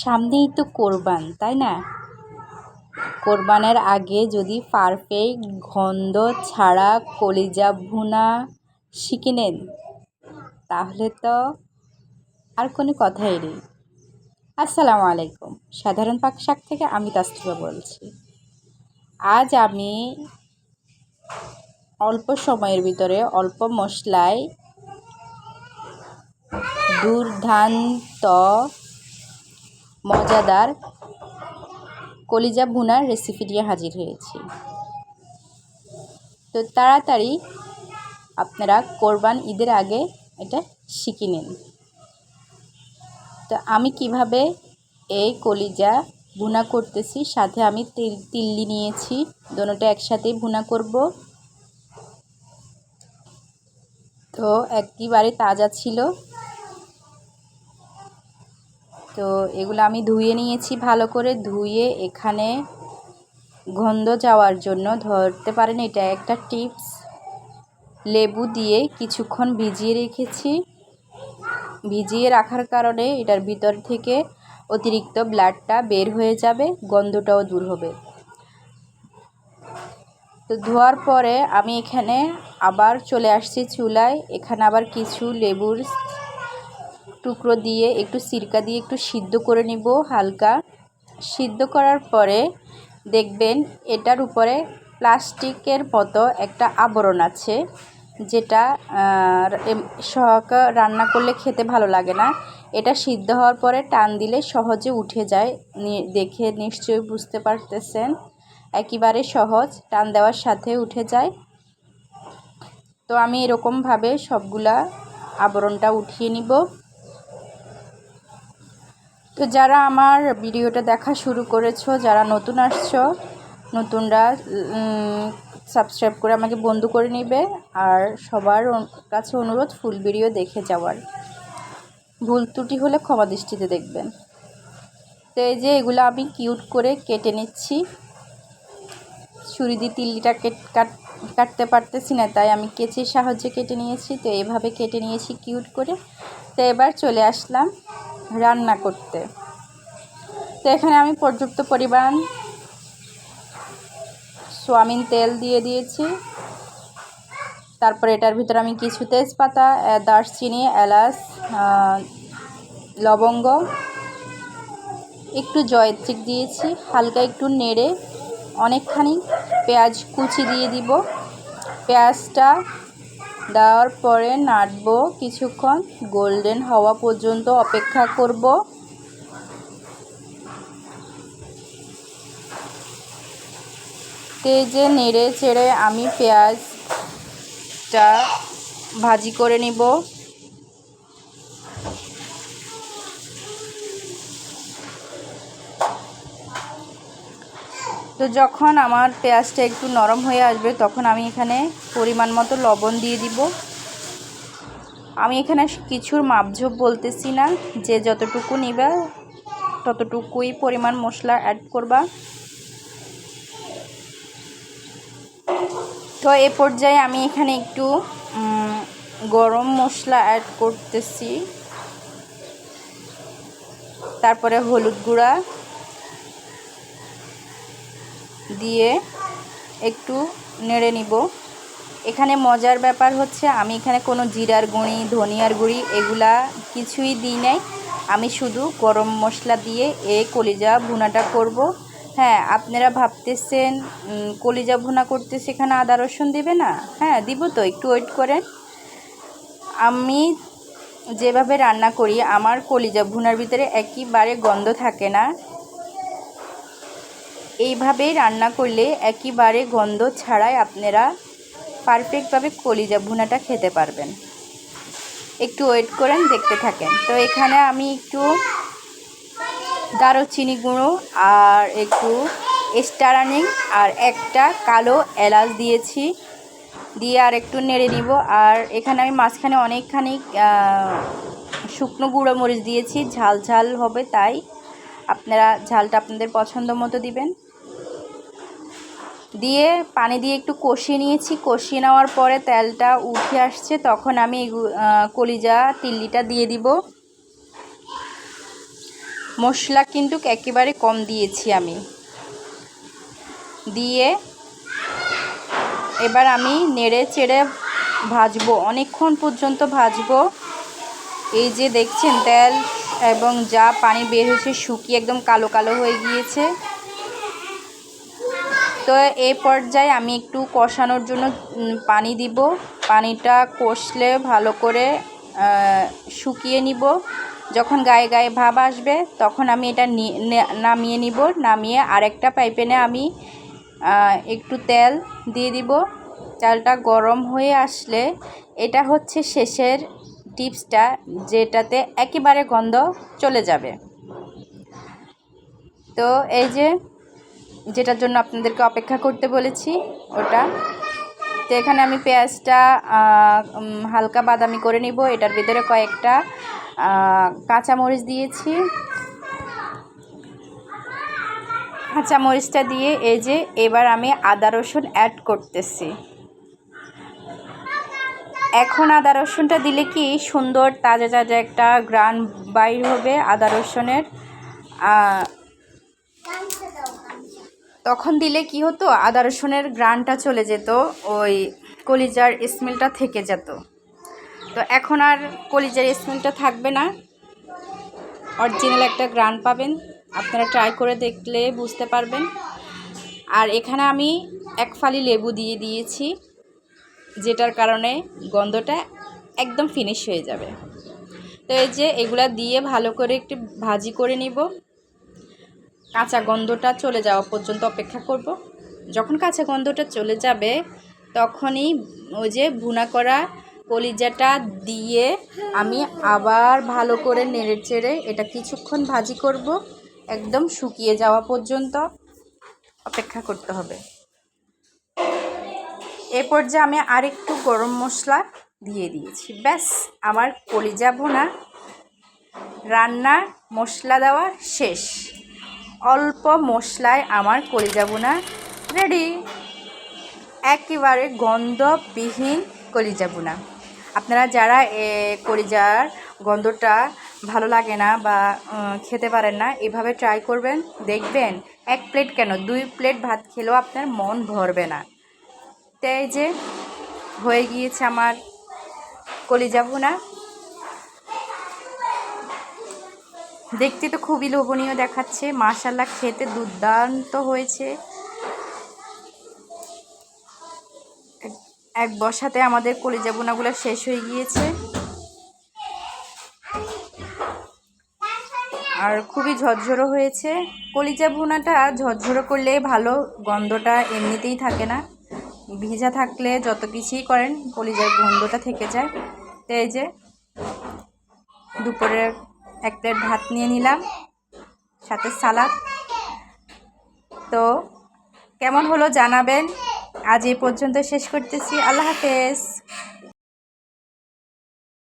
সামনেই তো কোরবান, তাই না? কোরবানের আগে যদি পারফেক্ট গন্ধ ছাড়া কলিজা ভুনা শিখে নেন, তাহলে তো আর কোনো কথাই নেই। আসসালামু আলাইকুম। সাধারণ পাক শাক থেকে আমি তাস্তিবা বলছি। আজ আমি অল্প সময়ের ভিতরে অল্প মশলায় দুর্দান্ত মজাদার কলিজা ভুনার রেসিপি নিয়ে হাজির হয়েছি। তো তাড়াতাড়ি আপনারা কোরবান ঈদের আগে এটা শিখে নিন। তো আমি কীভাবে এই কলিজা ভুনা করতেছি, সাথে আমি তিল, তিল্লি নিয়েছি, দোনোটা একসাথেই ভুনা করব। তো একেবারে তাজা ছিল তো এগুলো আমি ধুয়ে নিয়েছি ভালো করে। ধুয়ে এখানে গন্ধ যাওয়ার জন্য, ধরতে পারেন এটা একটা টিপস, লেবু দিয়ে কিছুক্ষণ ভিজিয়ে রেখেছি। ভিজিয়ে রাখার কারণে এটার ভিতর থেকে অতিরিক্ত ব্লাডটা বের হয়ে যাবে, গন্ধটাও দূর হবে। তো ধোয়ার পরে আমি এখানে আবার চলে আসছি চুলায়। এখানে আবার কিছু লেবুর টুকরো দিয়ে একটু সিরকা দিয়ে একটু সিদ্ধ করে নিব হালকা। সিদ্ধ করার পরে দেখবেন এটার উপরে প্লাস্টিকের মতো একটা আবরণ আছে, যেটা সহক রান্না করলে খেতে ভালো লাগে না। এটা সিদ্ধ হওয়ার পরে টান দিলে সহজে উঠে যায়। দেখে নিশ্চয়ই বুঝতে পারতেছেন। একেবারে সহজ, টান দেওয়ার সাথে উঠে যায়। তো আমি এরকমভাবে সবগুলা আবরণটা উঠিয়ে নিব। তো যারা আমার ভিডিওটা দেখা শুরু করেছ, যারা নতুন আসছো, নতুনরা সাবস্ক্রাইব করে আমাকে বন্ধু করে নেবে। আর সবার কাছে অনুরোধ ফুল ভিডিও দেখে যাওয়ার। ভুল ত্রুটি হলে ক্ষমা দৃষ্টিতে দেখবেন। তো এই যে এগুলো আমি কিউট করে কেটে নিচ্ছি। ছুরি দিয়ে তিল্লিটা কাট, কাটতে পারতেছি না, তাই আমি কেচির সাহায্যে কেটে নিয়েছি। তো এভাবে কেটে নিয়েছি কিউট করে। তো এবার চলে আসলাম। রান্না করতে। তো এখানে আমি পর্যাপ্ত পরিমাণ সোয়াবিন তেল দিয়ে দিয়েছি। তারপরে এটার ভিতরে আমি কিছু তেজপাতা দারচিনি, এলাচ লবঙ্গ, একটু জয়ত্রিক দিয়েছি, হালকা একটু নেড়ে অনেকখানি পেঁয়াজ কুচি দিয়ে দিব। পেঁয়াজটা দেওয়ার পরে নাটব কিছুক্ষণ। গোল্ডেন হওয়া পর্যন্ত অপেক্ষা করব। তেজে নেড়ে চেড়ে আমি পেঁয়াজটা ভাজি করে নিব। তো যখন আমার পেঁয়াজটা একটু নরম হয়ে আসবে, তখন আমি এখানে পরিমাণ মতো লবণ দিয়ে দিব। আমি এখানে কিছুর মাপঝোপ বলতেছি না, যে যতটুকু নিবে ততটুকুই পরিমাণ মশলা অ্যাড করবা। তো এ পর্যায়ে আমি এখানে একটু গরম মশলা অ্যাড করতেছি। তারপরে হলুদ গুঁড়া দিয়ে একটু নেড়ে নিব। এখানে মজার ব্যাপার হচ্ছে, আমি এখানে কোনো জিরার গুঁড়ি, ধনিয়ার গুঁড়ি এগুলা কিছুই দিই নাই। আমি শুধু গরম মশলা দিয়ে এ কলিজা ভুনাটা করব। হ্যাঁ আপনারা ভাবতেছেন কলিজা ভুনা করতে সেখানে আদা রসুন দেবে না? হ্যাঁ দিব তো, একটু ওয়েট করেন। আমি যেভাবে রান্না করি, আমার কলিজা ভুনার ভিতরে একইবারে গন্ধ থাকে না। এইভাবেই রান্না করলে একইবারে গন্ধ ছাড়াই আপনারা পারফেক্টভাবে কলিজা ভুনাটা খেতে পারবেন। একটু ওয়েট করেন, দেখতে থাকেন। তো এখানে আমি একটু দারুচিনি গুঁড়ো আর একটু স্টারানিং আর একটা কালো এলাচ দিয়েছি। দিয়ে আর একটু নেড়ে নিব আর এখানে আমি মাঝখানে অনেকখানি শুকনো গুঁড়ো মরিচ দিয়েছি। ঝাল ঝাল হবে, তাই আপনারা ঝালটা আপনাদের পছন্দ মতো দিবেন। দিয়ে, পানি দিয়ে একটু কষিয়ে নিয়েছি। কষিয়ে নেওয়ার পরে তেলটা উঠে আসছে। তখন আমি কলিজা, তিল্লিটা দিয়ে দিব। মশলা কিন্তু একেবারে কম দিয়েছি আমি। দিয়ে এবার আমি নেড়ে চেড়ে ভাজবো। অনেকক্ষণ পর্যন্ত ভাজবো। এই যে দেখছেন তেল এবং যা পানি বের হয়েছে, শুকিয়ে একদম কালো কালো হয়ে গিয়েছে। তো এই পর্যায়ে আমি একটু কষানোর জন্য পানি দিব। পানিটা কষলে ভালো করে শুকিয়ে নিব। যখন গায়ে গায়ে ভাব আসবে, তখন আমি এটা নামিয়ে নিব। নামিয়ে আরেকটা পাইপেনে আমি একটু তেল দিয়ে দিব। চালটা গরম হয়ে আসলে এটা হচ্ছে শেষের টিপসটা, যেটাতে একেবারে গন্ধ চলে যাবে। তো এই যে যেটার জন্য আপনাদেরকে অপেক্ষা করতে বলেছি, ওটা। তো এখানে আমি পেঁয়াজটা হালকা বাদামি করে নিব। এটার ভিতরে কয়েকটা কাঁচামরিচ দিয়েছি। কাঁচামরিচটা দিয়ে এই যে এবার আমি আদা রসুন অ্যাড করতেছি। এখন আদা রসুনটা দিলে কি সুন্দর, তাজা তাজা একটা গ্রান বাইর হবে আদা রসুনের। তখন দিলে কি হতো? আদা রসুনের গ্রানটা চলে যেত, ওই কলিজার স্মেলটা থেকে যেত। তো এখন আর কলিজার স্মেলটা থাকবে না। অরিজিনাল একটা গ্রান পাবেন। আপনারা ট্রাই করে দেখলে বুঝতে পারবেন। আর এখানে আমি এক ফালি লেবু দিয়ে দিয়েছি, যেটার কারণে গন্ধটা একদম ফিনিশ হয়ে যাবে। তো এই যে এগুলা দিয়ে ভালো করে একটু ভাজি করে নিব। কাঁচা গন্ধটা চলে যাওয়া পর্যন্ত অপেক্ষা করব। যখন কাঁচা গন্ধটা চলে যাবে, তখনই ওই যে ভুনা করা কলিজাটা দিয়ে আমি আবার ভালো করে নেড়ে চেড়ে এটা কিছুক্ষণ ভাজি করব। একদম শুকিয়ে যাওয়া পর্যন্ত অপেক্ষা করতে হবে। এ পর্যায়ে আমি আরেকটু গরম মশলা দিয়ে দিয়েছি। ব্যাস, আমার কলিজা ভুনা। রান্না মশলা দেওয়া শেষ। অল্প মশলায় আমার কলিজা বোনা রেডি একেবারে গন্ধবিহীন কলিজা বোনা আপনারা যারা এ, কলিজার গন্ধটা ভালো লাগে না বা খেতে পারেন না এভাবে ট্রাই করবেন দেখবেন এক প্লেট কেন? দুই প্লেট ভাত খেলেও আপনার মন ভরবে না। তাই যে হয়ে গিয়েছে আমার কলিজা ভুনা দেখতে তো খুবই লোভনীয় দেখাচ্ছে। মাশাল্লাহ খেতে দুর্দান্ত হয়েছে। এক- বসাতে আমাদের কলিজা বোনাগুলো শেষ হয়ে গিয়েছে। আর খুবই ঝরঝরো হয়েছে। কলিজা ভুনাটা ঝরঝরো করলে ভালো গন্ধটা এমনিতেই থাকে না। ভিজা থাকলে যত কিছুই করেন, কলিজার গন্ধটা থেকে যায়। তো এই যে দুপুরে এক প্লেট ভাত নিয়ে নিলাম, সাথে সালাদ। তো কেমন হলো জানাবেন। আজ এই পর্যন্ত শেষ করতেছি। আল্লাহ হাফেজ।